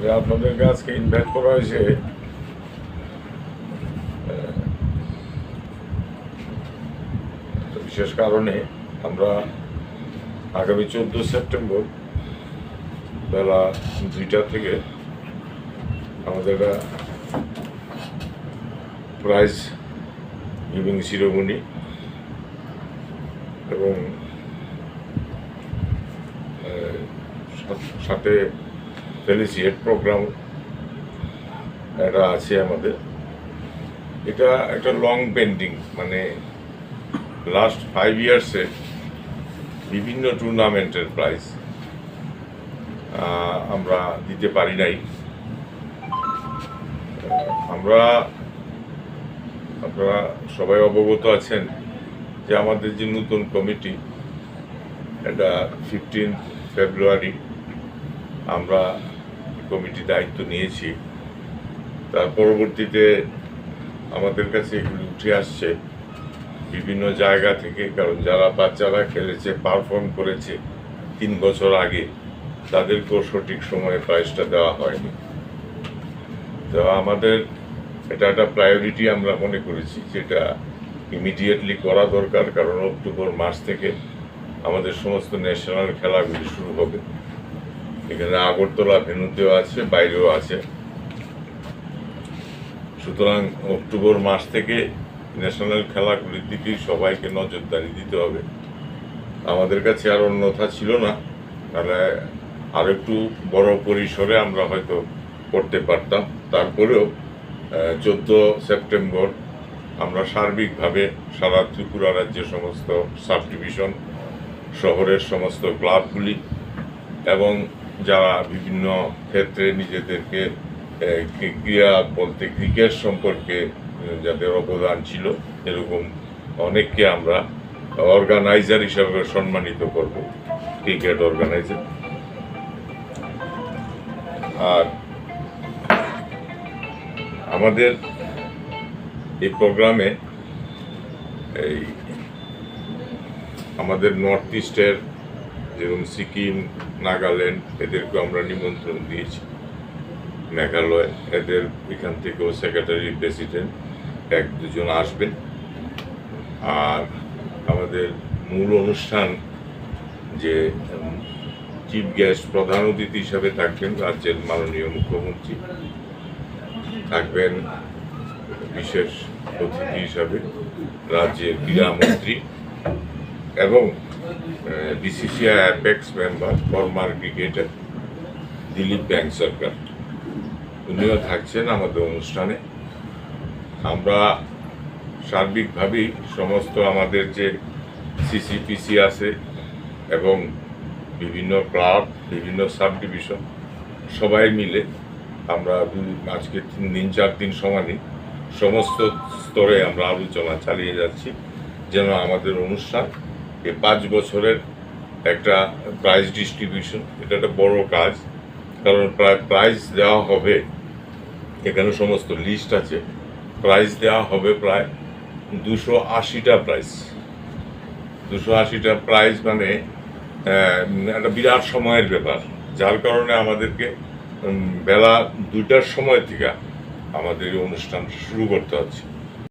যে আপনাদেরকে আজকে ইনভাইট করা হয়েছে বিশেষ কারণে আমরা আগামী চোদ্দ সেপ্টেম্বর বেলা দুইটা থেকে আমাদের প্রাইজ গিভিং শিরোমণি এবং সাথে ফেলিসিয়েট প্রোগ্রাম এটা আছে আমাদের। এটা একটা লং পেন্ডিং মানে লাস্ট ফাইভ ইয়ার্সে বিভিন্ন টুর্নামেন্টের প্রাইজ আমরা দিতে পারি নাই। আমরা আপনারা সবাই অবগত আছেন যে আমাদের যে নতুন কমিটি এটা ফিফটিন ফেব্রুয়ারি আমরা কমিটি দায়িত্ব নিয়েছি। তার পরবর্তীতে আমাদের কাছে এগুলি উঠে আসছে। বিভিন্ন জায়গা থেকে, কারণ যারা বাচ্চারা খেলেছে পারফর্ম করেছে তিন বছর আগে, তাদেরকেও সঠিক সময়ে প্রাইজটা দেওয়া হয়নি। তো আমাদের এটা একটা প্রায়োরিটি আমরা মনে করেছি, যেটা ইমিডিয়েটলি করা দরকার, কারণ অক্টোবর মাস থেকে আমাদের সমস্ত ন্যাশনাল খেলাগুলি শুরু হবে। এখানে আগরতলা ভেনুতেও আছে, বাইরেও আছে। সুতরাং অক্টোবর মাস থেকে ন্যাশনাল খেলাগুলির দিকেই সবাইকে নজরদারি দিতে হবে। আমাদের কাছে আর অন্যথা ছিল না। তাহলে আর একটু বড় পরিসরে আমরা হয়তো করতে পারতাম। তারপরেও চোদ্দ সেপ্টেম্বর আমরা সার্বিকভাবে সারা ত্রিপুরা রাজ্যের সমস্ত সাব ডিভিশন শহরের সমস্ত ক্লাবগুলি এবং যারা বিভিন্ন ক্ষেত্রে নিজেদেরকে আহ, ক্রি- ক্রীড়া বলতে ক্রিকেট সম্পর্কে যাদের অবদান ছিল এরকম অনেককে আমরা অর্গানাইজার হিসাবে সম্মানিত করব ক্রিকেট অর্গানাইজার। আর আমাদের এই প্রোগ্রামে এই আমাদের নর্থ ইস্টের যেরকম সিকিম নাগাল্যান্ড এদেরকে আমরা নিমন্ত্রণ দিয়েছি। মেঘালয়, এদের এখান থেকেও সেক্রেটারি প্রেসিডেন্ট এক দুজন আসবেন। আর আমাদের মূল অনুষ্ঠান যে চিফ গেস্ট প্রধান অতিথি হিসাবে থাকবেন রাজ্যের মাননীয় মুখ্যমন্ত্রী। থাকবেন বিশেষ অতিথি হিসাবে রাজ্যের ক্রীড়ামন্ত্রী এবং BCCI apex member former cricketer Dilip bank Sarkar. উনিও থাকছেন আমাদের অনুষ্ঠানে। আমরা সার্বিকভাবেই সমস্ত আমাদের যে সিসিপিসি আছে এবং বিভিন্ন ক্লাব, বিভিন্ন সাব ডিভিশন সবাই মিলে আমরা আজকে তিন দিন, চার দিন সমানে সমস্ত স্তরে আমরা আলোচনা চালিয়ে যাচ্ছি। যেন আমাদের অনুষ্ঠান এই পাঁচ বছরের একটা প্রাইজ ডিস্ট্রিবিউশন এটা একটা বড় কাজ। কারণ প্রায় প্রাইজ দেওয়া হবে, এখানে সমস্ত লিস্ট আছে প্রাইজ দেওয়া হবে প্রায় দুশো আশিটা প্রাইজ দুশো আশিটা প্রাইজ মানে একটা বিরাট সময়ের ব্যাপার। যার কারণে আমাদেরকে বেলা দুটার সময় থেকে আমাদের অনুষ্ঠান শুরু করতে হচ্ছে।